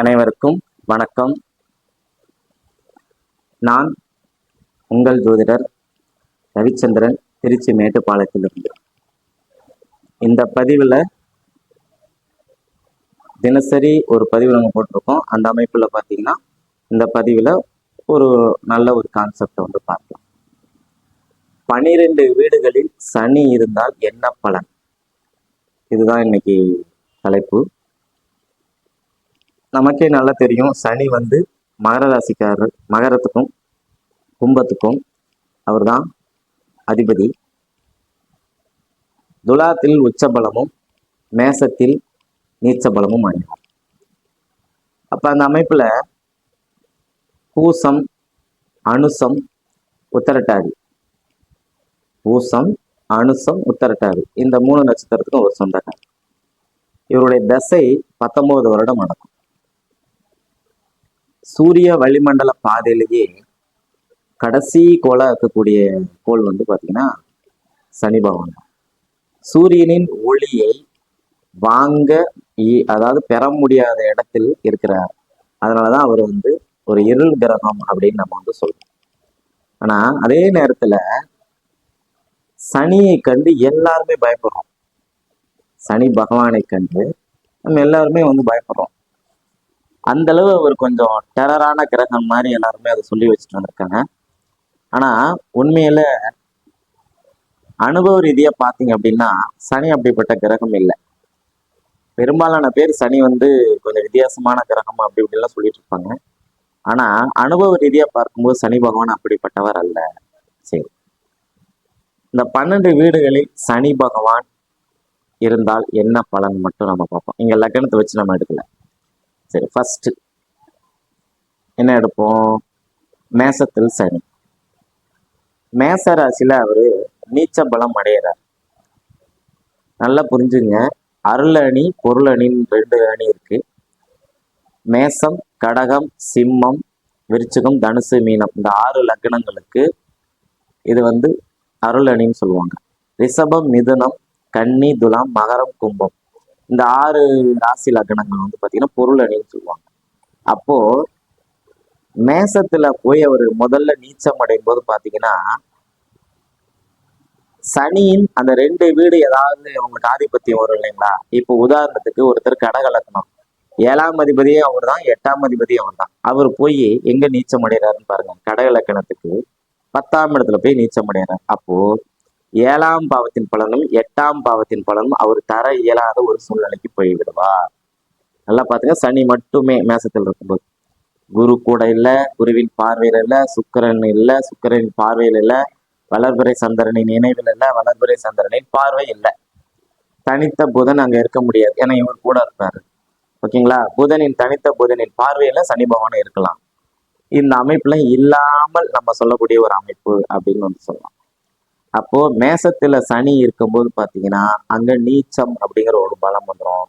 அனைவருக்கும் வணக்கம். நான் உங்கள் ஜோதிடர் ரவிச்சந்திரன் திருச்சி மேட்டுப்பாளையத்திலிருந்து. இந்த பதிவில் தினசரி ஒரு பதிவு நாங்கள் போட்டிருக்கோம். அந்த அமைப்பில் பார்த்தீங்கன்னா இந்த பதிவில் ஒரு நல்ல ஒரு கான்செப்டை வந்து பார்க்கலாம். பனிரெண்டு வீடுகளில் சனி இருந்தால் என்ன பலன்? இதுதான் இன்னைக்கு தலைப்பு. நமக்கே நல்லா தெரியும். சனி வந்து மகர ராசிக்காரர் மகரத்துக்கும் கும்பத்துக்கும் அவர்தான் அதிபதி. துலாத்தில் உச்சபலமும் மேசத்தில் நீச்ச பலமும் அப்போ அப்ப அந்த அமைப்புல பூசம் அனுசம் உத்தரட்டாதி. பூசம் அனுசம் உத்தரட்டாதி. இந்த மூணு நட்சத்திரத்துக்கும் ஒரு சொந்தக்காரர். இவருடைய தசை பத்தொன்பது வருடம் நடக்கும். சூரிய வளிமண்டல பாதையிலேயே கடைசி கோளாக இருக்கக்கூடிய கோள் வந்து பார்த்தீங்கன்னா சனி பகவான். சூரியனின் ஒளியை வாங்க அதாவது பெற முடியாத இடத்தில் இருக்கிறார். அதனாலதான் அவர் வந்து ஒரு இருள் கிரகம் அப்படின்னு நம்ம வந்து சொல்றோம். ஆனா அதே நேரத்துல சனியை கண்டு எல்லாருமே பயப்படுறோம். சனி பகவானை கண்டு நம்ம எல்லாருமே வந்து பயப்படுறோம். அந்த அளவு அவர் கொஞ்சம் டெரரான கிரகம் மாதிரி எல்லாருமே அதை சொல்லி வச்சுட்டு வந்திருக்காங்க. ஆனா உண்மையில அனுபவ ரீதியா பாத்தீங்க அப்படின்னா சனி அப்படிப்பட்ட கிரகம் இல்லை. பெரும்பாலான பேர் சனி வந்து கொஞ்சம் வித்தியாசமான கிரகம் அப்படி இப்படிலாம் சொல்லிட்டு இருப்பாங்க. ஆனா அனுபவ ரீதியா பார்க்கும்போது சனி பகவான் அப்படிப்பட்டவர் அல்ல. சரி. இந்த பன்னெண்டு வீடுகளில் சனி பகவான் இருந்தால் என்ன பலன் மட்டும் நம்ம பார்ப்போம். இங்க லக்னத்தை வச்சு நம்ம எடுக்கல. சரி ஃபஸ்ட்டு என்ன எடுப்போம்? மேசத்தில் சனி. மேச ராசியில் அவரு நீச்ச பலம் அடையிறார். நல்லா புரிஞ்சுங்க. அருள் அணி பொருள் அணின்னு ரெண்டு அணி இருக்கு. மேசம் கடகம் சிம்மம் விருச்சகம் தனுசு மீனம். இந்த ஆறு லக்னங்களுக்கு இது வந்து அருள் அணின்னு சொல்லுவாங்க. ரிஷபம் மிதுனம் கன்னி துலாம் மகரம் கும்பம். இந்த ஆறு ராசி லக்னங்கள் வந்து பார்த்தீங்கன்னா பொருள் அணின்னு சொல்லுவாங்க. அப்போ மேசத்துல போய் அவர் முதல்ல நீச்சம் அடையும் போது பார்த்தீங்கன்னா சனியின் அந்த ரெண்டு வீடு ஏதாவது அவங்களுக்கு ஆதிபத்தியம் வரும் இல்லைங்களா? இப்போ உதாரணத்துக்கு ஒருத்தர் கடக லக்னம். ஏழாம் அதிபதியே அவர் தான் எட்டாம் அதிபதியே அவர் தான் அவர் போய் எங்க நீச்சம் அடைகிறாருன்னு பாருங்க. கடக லக்கணத்துக்கு பத்தாம் இடத்துல போய் நீச்சம் அடைகிறார். அப்போ ஏழாம் பாவத்தின் பலனும் எட்டாம் பாவத்தின் பலனும் அவர் தர இயலாத ஒரு சூழ்நிலைக்கு போய்விடுவார் நல்லா பாத்துங்க. சனி மட்டுமே மேசத்தில் இருக்கும்போது. குரு கூட இல்ல குருவின் பார்வையில் இல்ல சுக்கிரன் இல்ல சுக்கிரனின் பார்வையில் இல்ல வளர்புரை சந்திரனின் நினைவில் இல்ல வளர்புரை சந்திரனின் பார்வை இல்லை. தனித்த புதன் அங்க இருக்க முடியாது. ஏன்னா இவர் கூட இருப்பாரு. ஓகேங்களா? புதனின் தனித்த புதனின் பார்வையில சனி பகவான் இருக்கலாம். இந்த அமைப்புல இல்லாமல் நம்ம சொல்லக்கூடிய ஒரு அமைப்பு அப்படின்னு வந்து சொல்லலாம். அப்போ மேசத்துல சனி இருக்கும்போது பாத்தீங்கன்னா அங்க நீச்சம் அப்படிங்கிற ஒரு பலம் வந்துடும்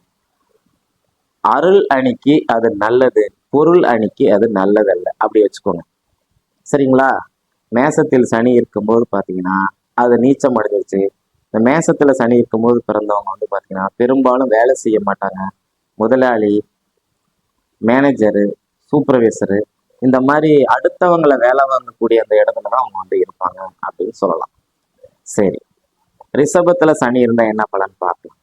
அருள் அணிக்கு அது நல்லது பொருள் அணிக்கு அது நல்லதல்ல. அப்படி வச்சுக்கோங்க. சரிங்களா? மேசத்தில் சனி இருக்கும்போது பாத்தீங்கன்னா அது நீச்சம் அடைஞ்சிருச்சு. இந்த மேசத்துல சனி இருக்கும்போது பிறந்தவங்க வந்து பாத்தீங்கன்னா பெரும்பாலும் வேலை செய்ய மாட்டாங்க. முதலாளி மேனேஜரு சூப்பர்வைசரு இந்த மாதிரி அடுத்தவங்களை வேலை வாங்கக்கூடிய அந்த இடத்துல தான் அவங்க வந்து இருப்பாங்க அப்படின்னு சொல்லலாம். சரி. ரிஷபத்துல சனி இருந்தா என்ன பலன் பார்க்கலாம்?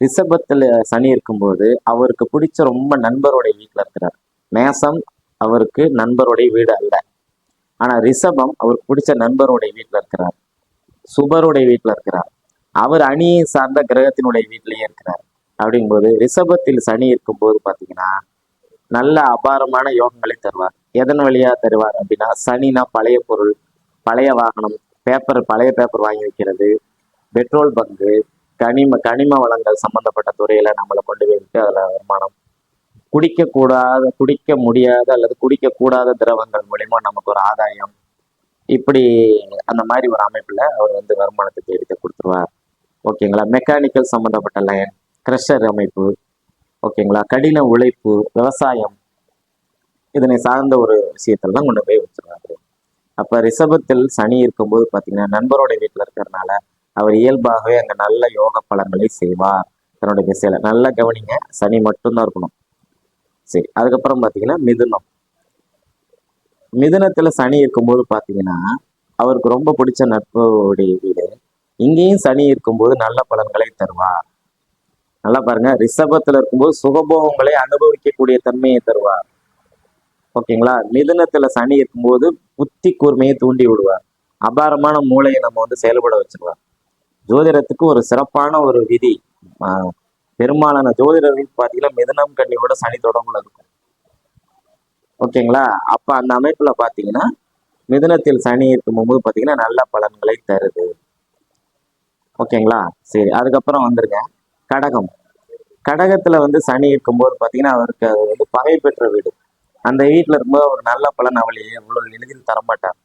ரிஷபத்துல சனி இருக்கும்போது அவருக்கு பிடிச்ச ரொம்ப நண்பருடைய வீட்டுல இருக்கிறார். மேசம் அவருக்கு நண்பருடைய வீடு அல்ல. ஆனா ரிஷபம் அவருக்கு பிடிச்ச நண்பருடைய வீட்டுல இருக்கிறார். சுபருடைய வீட்டுல இருக்கிறார். அவர் அணியை சார்ந்த கிரகத்தினுடைய வீட்டிலேயே இருக்கிறார். அப்படிங்கும்போது ரிஷபத்தில் சனி இருக்கும்போது பாத்தீங்கன்னா நல்ல அபாரமான யோகங்களை தருவார். எதன் வழியா தருவார் அப்படின்னா சனினா பழைய பொருள் பழைய வாகனம் பேப்பர் பழைய பேப்பர் வாங்கி வைக்கிறது பெட்ரோல் பங்கு கனிம கனிம வளங்கள் சம்பந்தப்பட்ட துறையில நம்மளை கொண்டு போய் விட்டு வருமானம். குடிக்கக்கூடாத குடிக்க முடியாத அல்லது குடிக்கக்கூடாத திரவங்கள் மூலிமா நமக்கு ஒரு ஆதாயம். இப்படி அந்த மாதிரி ஒரு அமைப்பில் அவர் வந்து வருமானத்தை எடுத்து கொடுத்துருவார். ஓகேங்களா மெக்கானிக்கல் சம்மந்தப்பட்ட லைன் க்ரஷர் அமைப்பு. ஓகேங்களா கடின உழைப்பு விவசாயம். இதனை சார்ந்த ஒரு விஷயத்துல தான் கொண்டு போய் வச்சுருவாரு அப்ப ரிஷபத்தில் சனி இருக்கும்போது பாத்தீங்கன்னா நண்பரோட வீட்டுல இருக்கிறதுனால அவர் இயல்பாகவே அங்க நல்ல யோக பலன்களை செய்வார். தன்னுடைய திசையில் நல்லா கவனிங்க சனி மட்டும்தான் இருக்கணும். சரி அதுக்கப்புறம் பார்த்தீங்கன்னா மிதுனம். மிதுனத்துல சனி இருக்கும்போது பார்த்தீங்கன்னா அவருக்கு ரொம்ப பிடிச்ச நட்புடைய வீடு. இங்கேயும் சனி இருக்கும்போது நல்ல பலன்களை தருவார். நல்லா பாருங்க ரிஷபத்தில் இருக்கும்போது சுகபோகங்களை அனுபவிக்கக்கூடிய தன்மையை தருவார். ஓகேங்களா? மிதுனத்துல சனி இருக்கும்போது புத்தி கூர்மையை தூண்டி விடுவார். அபாரமான மூளையை நம்ம வந்து செயல்பட வச்சிருவார். ஜோதிடத்துக்கு ஒரு சிறப்பான ஒரு விதி ஆஹ் பெரும்பாலான ஜோதிடர்கள் பார்த்தீங்கன்னா மிதனம் கண்ணியோட சனி தொடர்புல இருக்கும். ஓகேங்களா? அப்ப அந்த அமைப்புல பாத்தீங்கன்னா மிதுனத்தில் சனி இருக்கும்போது பாத்தீங்கன்னா நல்ல பலன்களை தருது. ஓகேங்களா? சரி அதுக்கப்புறம் வந்துருங்க. கடகம். கடகத்துல வந்து சனி இருக்கும்போது பாத்தீங்கன்னா அவருக்கு அது வந்து பகை பெற்ற வீடு. அந்த வீட்டுல இருக்கும்போது ஒரு நல்ல பலன் அவளை இவ்வளவு எளிதில் தரமாட்டார்.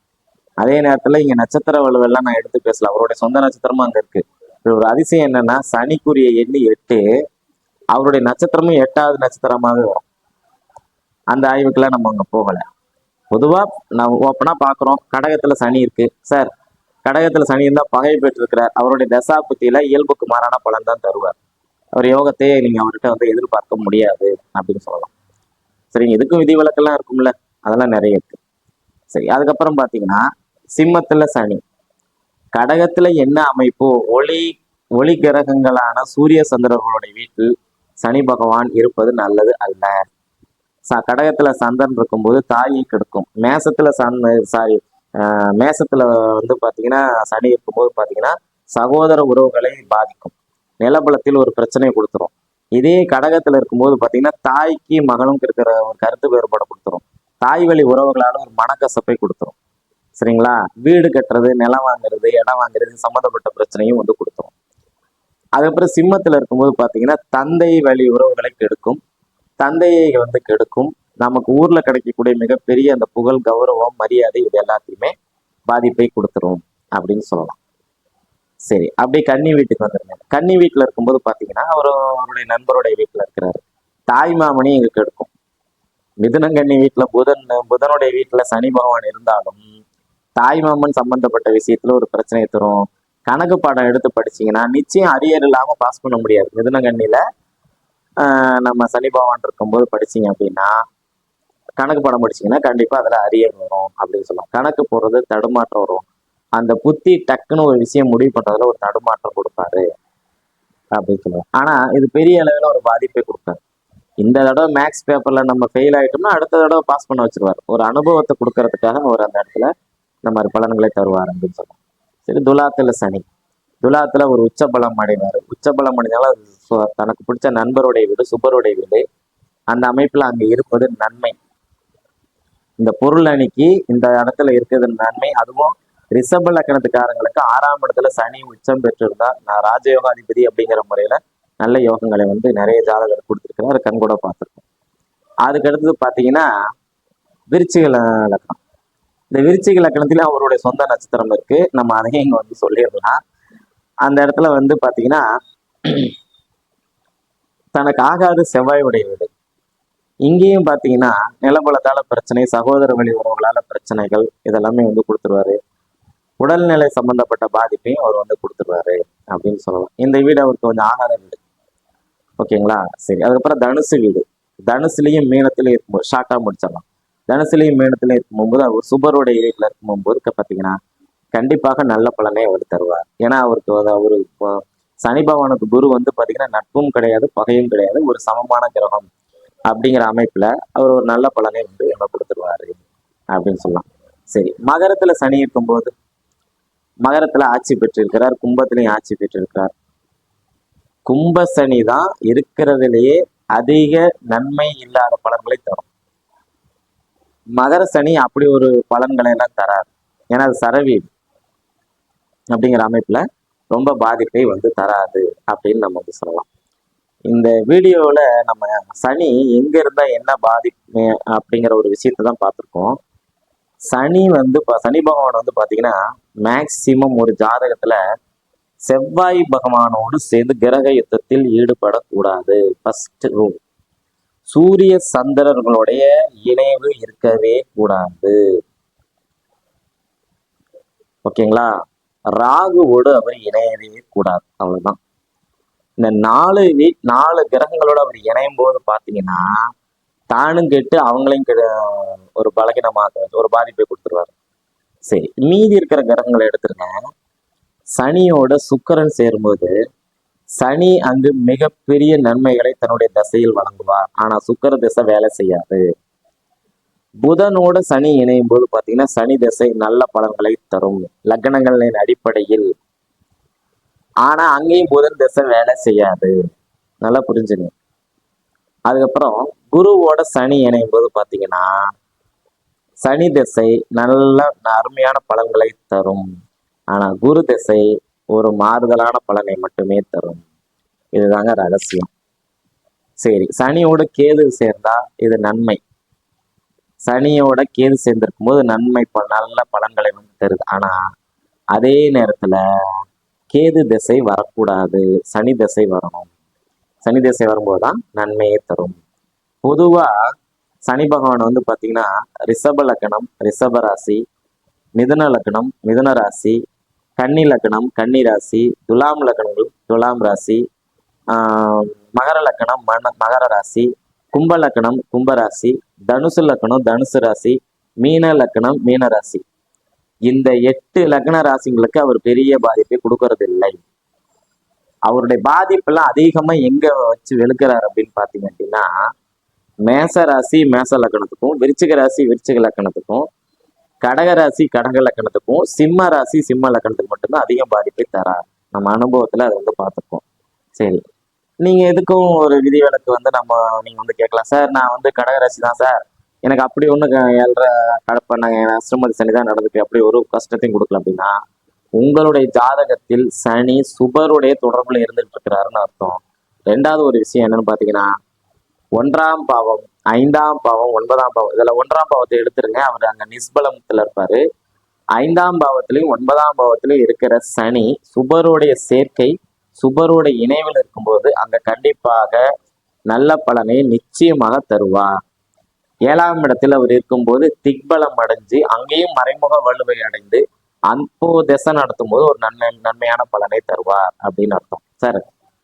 அதே நேரத்துல இங்க நட்சத்திர வலுவெல்லாம் நான் எடுத்து பேசலாம் அவருடைய சொந்த நட்சத்திரமும் அங்க இருக்கு. ஒரு அதிசயம் என்னன்னா சனிக்குரிய எண்ணி எட்டு அவருடைய நட்சத்திரமும் எட்டாவது நட்சத்திரமாவே வரும். அந்த ஆய்வுக்கெல்லாம் நம்ம அங்க போகல. பொதுவா நம்ம ஓப்பனா பாக்குறோம். கடகத்துல சனி இருக்கு. சார் கடகத்துல சனி இருந்தா பகை பெற்றிருக்கிறார். அவருடைய தசாபுத்தியில இயல்புக்கு மாறான பலன் தான் தருவார். அவர் யோகத்தையே நீங்க அவர்கிட்ட வந்து எதிர்பார்க்க முடியாது அப்படின்னு சொல்லலாம். சரிங்க இதுக்கும் விதிவிலக்கெல்லாம் இருக்கும்ல? அதெல்லாம் நிறைய இருக்கு. சரி அதுக்கப்புறம் பாத்தீங்கன்னா சிம்மத்துல சனி. கடகத்துல என்ன அமைப்பு ஒளி ஒளி கிரகங்களான சூரிய சந்திரர்களுடைய வீட்டில் சனி பகவான் இருப்பது நல்லது அல்ல. ச- கடகத்துல சந்திரன் இருக்கும்போது தாயை கெடுக்கும். மேசத்துல சன் சாரி மேசத்துல வந்து பாத்தீங்கன்னா சனி இருக்கும்போது பாத்தீங்கன்னா சகோதர உறவுகளை பாதிக்கும். நிலபலத்தில் ஒரு பிரச்சனையை கொடுத்துரும். இதே கடகத்தில் இருக்கும்போது பார்த்தீங்கன்னா தாய்க்கு மகளும் இருக்கிற ஒரு கருத்து வேறுபாடு கொடுத்துரும். தாய் வழி உறவுகளால் ஒரு மனக்கசப்பை கொடுத்துரும். சரிங்களா? வீடு கட்டுறது நிலம் வாங்குறது இடம் வாங்குறது சம்மந்தப்பட்ட பிரச்சனையும் வந்து கொடுத்துரும். அதுக்கப்புறம் சிம்மத்தில் இருக்கும்போது பார்த்தீங்கன்னா தந்தை வழி உறவுகளை கெடுக்கும். தந்தையை வந்து கெடுக்கும். நமக்கு ஊரில் கிடைக்கக்கூடிய மிகப்பெரிய அந்த புகழ் கௌரவம் மரியாதை இது எல்லாத்தையுமே பாதிப்பை கொடுத்துரும் அப்படின்னு சொல்லலாம். சரி அப்படியே கன்னி வீட்டுக்கு வந்துருங்க. கன்னி வீட்டுல இருக்கும்போது பாத்தீங்கன்னா அவர் அவருடைய நண்பருடைய வீட்டுல இருக்கிறாரு. தாய் மாமனி எங்களுக்கு எடுக்கும் மிதுனங்கன்னி வீட்டுல புதன் புதனுடைய வீட்டுல சனி பகவான் இருந்தாலும் தாய் மாமன் சம்பந்தப்பட்ட விஷயத்துல ஒரு பிரச்சனையை தரும். கணக்கு பாடம் எடுத்து படிச்சீங்கன்னா நிச்சயம் அரியர் இல்லாம பாஸ் பண்ண முடியாது. மிதுனங்கண்ணில ஆஹ் நம்ம சனி பகவான் இருக்கும்போது படிச்சீங்க அப்படின்னா கணக்கு பாடம் படிச்சீங்கன்னா கண்டிப்பா அதுல அரியர் வரும் அப்படின்னு சொல்லலாம். கணக்கு போடுறது தடுமாற்றம் வரும். அந்த புத்தி டக்குன்னு ஒரு விஷயம் முடிவு பண்றதுல ஒரு தடுமாற்றம் கொடுப்பாரு அப்படின்னு சொல்லுவாங்க. ஆனா இது பெரிய அளவில் ஒரு பாதிப்பை கொடுக்காது. இந்த தடவை மேக்ஸ் பேப்பர்ல நம்ம ஃபெயில் ஆயிட்டோம்னா அடுத்த தடவை பாஸ் பண்ண வச்சிருவார். ஒரு அனுபவத்தை கொடுக்கறதுக்காக அவர் அந்த இடத்துல இந்த மாதிரி பலன்களை தருவார் அப்படின்னு சொல்லுவோம் சரி துலாத்துல சனி. துலாத்துல ஒரு உச்சபலம் அடைவார். உச்சபலம் அடைஞ்சாலும் தனக்கு பிடிச்ச நண்பருடைய வீடு சுபருடைய வீடு. அந்த அமைப்புல அங்க இருப்பது நன்மை. இந்த பொருள் அணிக்கு இந்த இடத்துல இருக்கிறது நன்மை. அதுவும் ரிஷப லக்கணத்துக்காரங்களுக்கு ஆறாம் இடத்துல சனி உச்சம் பெற்றிருந்தா நான் ராஜயோகாதிபதி அப்படிங்கிற முறையில நல்ல யோகங்களை வந்து நிறைய ஜாதகர் கொடுத்துருக்கிறார். கண் கூட பார்த்துருக்கோம். அதுக்கு அடுத்தது பார்த்தீங்கன்னா விருச்சிக லக்கணம். இந்த விருச்சிக லக்கணத்தில அவருடைய சொந்த நட்சத்திரம் இருக்கு. நம்ம அதையும் இங்க வந்து சொல்லிடலாம். அந்த இடத்துல வந்து பாத்தீங்கன்னா தனக்கு ஆகாத செவ்வாயுடைய வீடு. இங்கேயும் பாத்தீங்கன்னா நிலபலத்தால பிரச்சனை சகோதர வழி உறவுகளால பிரச்சனைகள் இதெல்லாமே வந்து கொடுத்துருவாரு. உடல்நிலை சம்பந்தப்பட்ட பாதிப்பையும் அவர் வந்து கொடுத்துருவாரு அப்படின்னு சொல்லலாம். இந்த வீடு அவருக்கு கொஞ்சம் ஆகாத வீடு ஓகேங்களா? சரி. அதுக்கப்புறம் தனுசு வீடு. தனுசுலையும் மீனத்திலையும் இருக்கும்போது ஷார்ட்டா முடிச்சிடலாம். தனுசுலையும் மீனத்திலையும் இருக்கும்போது அவர் சுபருடைய வீட்டில் இருக்கும்போது பார்த்தீங்கன்னா கண்டிப்பாக நல்ல பலனை அவர் தருவார். ஏன்னா அவருக்கு வந்து அவரு இப்போ சனி பகவானுக்கு குரு வந்து பார்த்தீங்கன்னா நட்பும் கிடையாது பகையும் கிடையாது ஒரு சமமான கிரகம் அப்படிங்கிற அமைப்புல அவர் ஒரு நல்ல பலனை வந்து என்ன கொடுத்துருவாரு அப்படின்னு சொல்லலாம். சரி. மகரத்துல சனி இருக்கும்போது மகரத்துல ஆட்சி பெற்றிருக்கிறார் கும்பத்திலையும் ஆட்சி பெற்றிருக்கிறார். கும்ப சனி தான் இருக்கிறதுலேயே அதிக நன்மை இல்லாத பலன்களை தரும். மகர சனி அப்படி ஒரு பலன்களை எல்லாம் தராது. ஏன்னா அது சரவி அப்படிங்கிற அமைப்புல ரொம்ப பாதிப்பை வந்து தராது அப்படின்னு நம்ம வந்து சொல்லலாம். இந்த வீடியோவில் நம்ம சனி எங்க இருந்தா என்ன பாதிப்பு அப்படிங்கிற ஒரு விஷயத்தை தான் பார்த்துருக்கோம். சனி வந்து ப- சனி பகவான் வந்து பாத்தீங்கன்னா மேக்சிமம் ஒரு ஜாதகத்துல செவ்வாய் பகவானோடு சேர்ந்து கிரக யுத்தத்தில் ஈடுபடக்கூடாது. ஃபர்ஸ்ட் ரூல் சூரிய சந்திரர்களுடைய இணைவு இருக்கவே கூடாது. ஓகேங்களா? ராகுவோடு அவர் இணையவே கூடாது. அவ்வளவுதான். இந்த நாலு வீ நாலு கிரகங்களோட அவர் இணையும் போது பாத்தீங்கன்னா தானும் கேட்டு அவங்களையும் கெடு ஒரு பலகீனமாக ஒரு பாதிப்பை கொடுத்துருவாரு. சரி மீதி இருக்கிற கிரகங்களை எடுத்துருங்க சனியோட சுக்கரன் சேரும்போது சனி அங்கு மிகப்பெரிய நன்மைகளை தன்னுடைய தசையில் வழங்குவார். ஆனா சுக்கர திசை வேலை செய்யாது. புதனோட சனி இணையும் போது பாத்தீங்கன்னா சனி திசை நல்ல பலன்களை தரும். லக்னங்களின் அடிப்படையில். ஆனா அங்கேயும் புதன் திசை வேலை செய்யாது. நல்லா புரிஞ்சுங்க. அதுக்கப்புறம் குருவோட சனி இணையும் போது பார்த்தீங்கன்னா சனி திசை நல்ல அருமையான பலன்களை தரும். ஆனா குரு திசை ஒரு மாறுதலான பலனை மட்டுமே தரும். இதுதாங்க ரகசியம். சரி சனியோட கேது சேர்ந்தா இது நன்மை. சனியோட கேது சேர்ந்திருக்கும் போது நன்மை ப- நல்ல பலன்களை வந்து தருது. ஆனா அதே நேரத்துல கேது திசை வரக்கூடாது. சனி திசை வரணும். சனி திசை வரும்போது தான் நன்மையை தரும். பொதுவா சனி பகவான் வந்து பார்த்தீங்கன்னா ரிஷப லக்னம் ரிஷப ராசி மிதன லக்னம் மிதன ராசி கன்னி லக்னம் கன்னி ராசி துலாம் லக்னங்கள் துலாம் ராசி மகர லக்னம் மன மகர ராசி கும்ப லக்னம் கும்பராசி தனுசு லக்னம் தனுசு ராசி மீன லக்னம் மீன ராசி. இந்த எட்டு லக்ன ராசிங்களுக்கு அவர் பெரிய பாதிப்பை கொடுக்கறது இல்லை அவருடைய பாதிப்பெல்லாம் அதிகமாக எங்கே வச்சு வெளுக்கிறார் அப்படின்னு பார்த்தீங்க அப்படின்னா மேச ராசி மேச லக்கணத்துக்கும் விருச்சிக ராசி விருச்சிக லக்கணத்துக்கும் கடக ராசி கடக லக்கணத்துக்கும் சிம்ம ராசி சிம்ம லக்கணத்துக்கு மட்டும்தான் அதிகம் பாதிப்பை தராது நம்ம அனுபவத்துல அதை வந்து பார்த்துருக்கோம் சரி. நீங்க எதுக்கும் ஒரு விதிவிலக்கு வந்து நம்ம நீங்கள் வந்து கேட்கலாம். சார் நான் வந்து கடகராசி தான் சார். எனக்கு அப்படி ஒண்ணு ஏழரை கடப்ப நாங்கள் அஷ்டமதி சனி தான் நடந்துக்கு அப்படி ஒரு கஷ்டத்தையும் கொடுக்கல அப்படின்னா உங்களுடைய ஜாதகத்தில் சனி சுபருடைய தொடர்பில் இருந்துகிட்டு இருக்கிறாருன்னு அர்த்தம். ரெண்டாவது ஒரு விஷயம் என்னன்னு பார்த்தீங்கன்னா ஒன்றாம் பாவம் ஐந்தாம் பாவம் ஒன்பதாம் பாவம் இதுல ஒன்றாம் பாவத்தை எடுத்துருங்க. அவர் அங்க நிஸ்பலத்துல இருப்பாரு. ஐந்தாம் பாவத்திலையும் ஒன்பதாம் பாவத்திலையும் இருக்கிற சனி சுபருடைய சேர்க்கை சுபருடைய இணைவில் இருக்கும்போது அங்க கண்டிப்பாக நல்ல பலனை நிச்சயமாக தருவார். ஏழாம் இடத்தில் அவர் இருக்கும்போது திக்பலம் அடைஞ்சு அங்கேயும் மறைமுக வலுவை அடைந்து அன்போ திசை நடத்தும் போது ஒரு நன்மை நன்மையான பலனை தருவார் அப்படின்னு அர்த்தம். சரி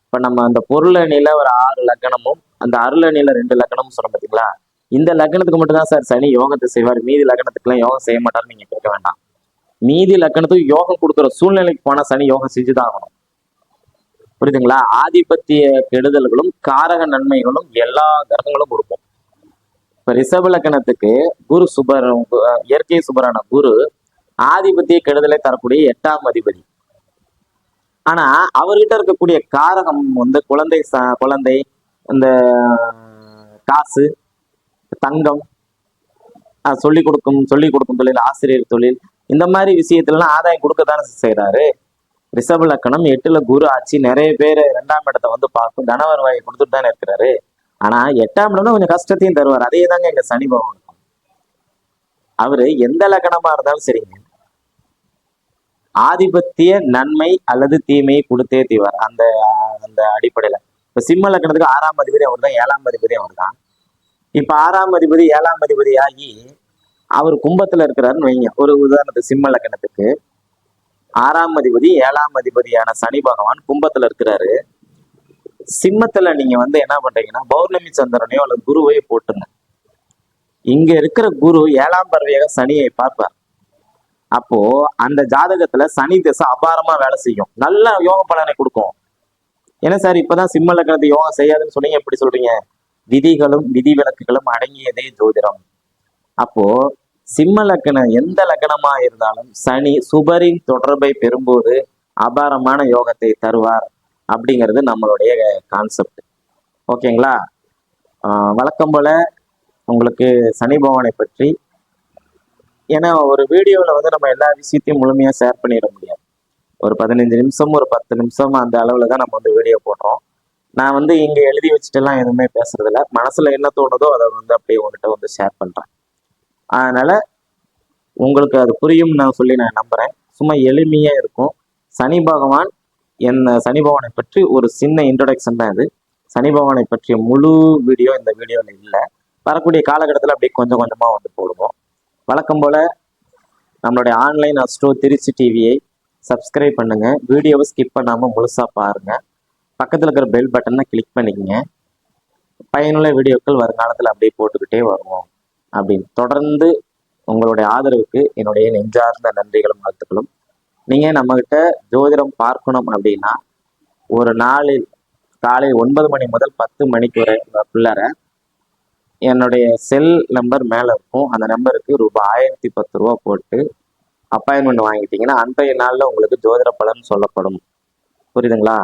இப்ப நம்ம அந்த பொருளணியில் ஒரு ஆறு லக்கணமும் அந்த அருளணியில் ரெண்டு லக்கணமும் சொன்னோம் பாத்தீங்களா? இந்த லக்கணத்துக்கு மட்டும்தான் சார் சனி யோகத்தை செய்வார். மீதி லக்கணத்துக்குலாம் யோகம் செய்ய மாட்டார்னு நீங்க கேட்க வேண்டாம். மீதி லக்கணத்துக்கு யோகம் கொடுக்குற சூழ்நிலைக்கு போனா சனி யோகம் செஞ்சுதான் ஆகணும். புரியுதுங்களா? ஆதிபத்திய கெடுதல்களும் காரக நன்மைகளும் எல்லா கிரகங்களும் கொடுக்கும் இப்ப ரிஷப லக்கணத்துக்கு குரு சுபர் இயற்கை சுபரான குரு ஆதிபத்திய கெடுதலை தரக்கூடிய எட்டாம் அதிபதி. ஆனா அவர்கிட்ட இருக்கக்கூடிய காரகம் வந்து குழந்தை ச- குழந்தை இந்த காசு தங்கம் அஹ் சொல்லிக் கொடுக்கும் சொல்லிக் கொடுக்கும் தொழில் ஆசிரியர் தொழில் இந்த மாதிரி விஷயத்துலலாம் ஆதாயம் கொடுக்கத்தானே செய்கிறாரு ரிஷப லக்கணம் எட்டுல குரு ஆட்சி நிறைய பேர் ரெண்டாம் இடத்தை வந்து பார்க்கும் தன வருவாயை கொடுத்துட்டு தானே இருக்கிறாரு. ஆனா எட்டாம் இடம்னா கொஞ்சம் கஷ்டத்தையும் தருவார். அதே தாங்க எங்க சனி பகவான். அவரு எந்த லக்கணமா இருந்தாலும் சரிங்க. ஆதிபத்திய நன்மை அல்லது தீமையை கொடுத்தே தீவார். அந்த அந்த அடிப்படையில. இப்ப சிம்ம லக்கணத்துக்கு ஆறாம் அதிபதி அவர் தான் ஏழாம் அதிபதி அவர் தான் இப்ப ஆறாம் அதிபதி ஏழாம் அதிபதி ஆகி அவர் கும்பத்துல இருக்கிறாருன்னு வைங்க. ஒரு உதாரணத்துக்கு சிம்ம லக்கணத்துக்கு ஆறாம் அதிபதி ஏழாம் அதிபதியான சனி பகவான் கும்பத்துல இருக்கிறாரு. சிம்மத்துல நீங்க வந்து என்ன பண்றீங்கன்னா பௌர்ணமி சந்திரனையோ அல்லது குருவையோ போட்டுருங்க. இங்க இருக்கிற குரு ஏழாம் பறவையாக சனியை பார்ப்பார். அப்போ அந்த ஜாதகத்துல சனி திசை அபாரமா வேலை செய்யும். நல்ல யோக பலனை கொடுக்கும். என்ன சார் இப்பதான் சிம்ம லக்னத்தை யோகம் செய்யாதுன்னு சொன்னீங்க எப்படி சொல்றீங்க? விதிகளும் விதி விளக்குகளும் அடங்கியதே ஜோதிடம். அப்போ சிம்ம லக்கணம் எந்த லக்கணமா இருந்தாலும் சனி சுபரின் தொடர்பை பெறும்போது அபாரமான யோகத்தை தருவார் அப்படிங்கிறது நம்மளுடைய கான்செப்ட் ஓகேங்களா வழக்கம் போல உங்களுக்கு சனி பகவானை பற்றி ஏன்னா ஒரு வீடியோவில் வந்து நம்ம எல்லா விஷயத்தையும் முழுமையாக ஷேர் பண்ணிட முடியாது. ஒரு பதினஞ்சு நிமிஷம் ஒரு பத்து நிமிஷம் அந்த அளவில் தான் நம்ம வந்து வீடியோ போடுறோம். நான் வந்து இங்கே எழுதி வச்சுட்டுலாம் எதுவுமே பேசுறதில்ல. மனசில் என்ன தோணுதோ அதை வந்து அப்படியே உங்ககிட்ட வந்து ஷேர் பண்ணுறேன் அதனால் உங்களுக்கு அது புரியும் நான் சொல்லி நான் நம்புகிறேன் சும்மா எளிமையாக இருக்கும். சனி பகவான் என்ன சனி பகவானை பற்றி ஒரு சின்ன இன்ட்ரொடக்ஷன் தான் இது. சனி பகவானை பற்றிய முழு வீடியோ இந்த வீடியோவில் இல்லை. வரக்கூடிய காலகட்டத்தில் அப்படியே கொஞ்சம் கொஞ்சமாக வந்து போடுவோம். வழக்கம் போல் நம்மளுடைய ஆன்லைன் அஸ்ட்ரோ திருச்சி டிவியை சப்ஸ்கிரைப் பண்ணுங்கள் வீடியோவை ஸ்கிப் பண்ணாமல் முழுசாக பாருங்கள் பக்கத்தில் இருக்கிற பெல் பட்டனை கிளிக் பண்ணிக்கங்க. பயனுள்ள வீடியோக்கள் வருங்காலத்தில் அப்படியே போட்டுக்கிட்டே வருவோம். அப்படின்னு. தொடர்ந்து உங்களுடைய ஆதரவுக்கு என்னுடைய நெஞ்சார்ந்த நன்றிகளும் வாழ்த்துக்களும். நீங்கள் நம்மக்கிட்ட ஜோதிடம் பார்க்கணும் அப்படின்னா ஒரு நாளில் காலை ஒன்பது மணி முதல் பத்து மணிக்கு வரை பிள்ளரை என்னுடைய செல் நம்பர் மேலே இருக்கும். அந்த நம்பருக்கு ரூபாய் ஆயிரத்தி பத்து ரூபா போட்டு அப்பாயின்மெண்ட் வாங்கிட்டீங்கன்னா அன்றைய நாளில் உங்களுக்கு ஜோதிட பலன் சொல்லப்படும். புரியுதுங்களா?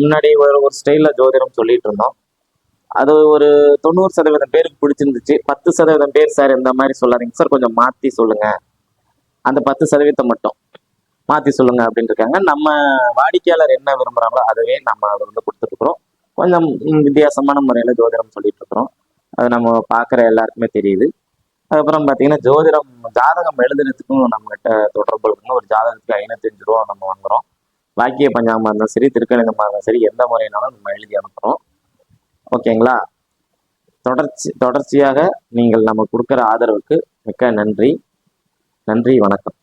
முன்னாடி ஒரு ஒரு ஸ்டைலில் ஜோதிடம் சொல்லிட்டு இருந்தோம். அது ஒரு தொண்ணூறு சதவீதம் பேருக்கு பிடிச்சிருந்துச்சு. பத்து சதவீதம் பேர் சார் இந்த மாதிரி சொல்லாதீங்க. சார் கொஞ்சம் மாற்றி சொல்லுங்க. அந்த பத்து சதவீதம் மட்டும் மாற்றி சொல்லுங்க அப்படின்னு இருக்காங்க. நம்ம வாடிக்கையாளர் என்ன விரும்புகிறாங்களோ அதுவே நம்ம அதை வந்து கொடுத்து கொஞ்சம் வித்தியாசமான முறையில் ஜோதிடம் சொல்லிட்டு இருக்கிறோம் அது நம்ம பார்க்குற எல்லாருக்குமே தெரியுது. அதுக்கப்புறம் பார்த்தீங்கன்னா ஜோதிடம் ஜாதகம் எழுதுறதுக்கும் நம்மகிட்ட தொடர்பு இருக்குங்க. ஒரு ஜாதகத்துக்கு ஐநூத்தஞ்சு ரூபா நம்ம வாங்குறோம். வாக்கிய பஞ்சாங்கமாக இருந்தாலும் சரி திருக்கணிதமாக இருந்தாலும் சரி எந்த முறையினாலும் நம்ம எழுதி அனுப்புகிறோம் ஓகேங்களா? தொடர்ச்சி தொடர்ச்சியாக நீங்கள் நம்ம கொடுக்குற ஆதரவுக்கு மிக்க நன்றி. நன்றி வணக்கம்.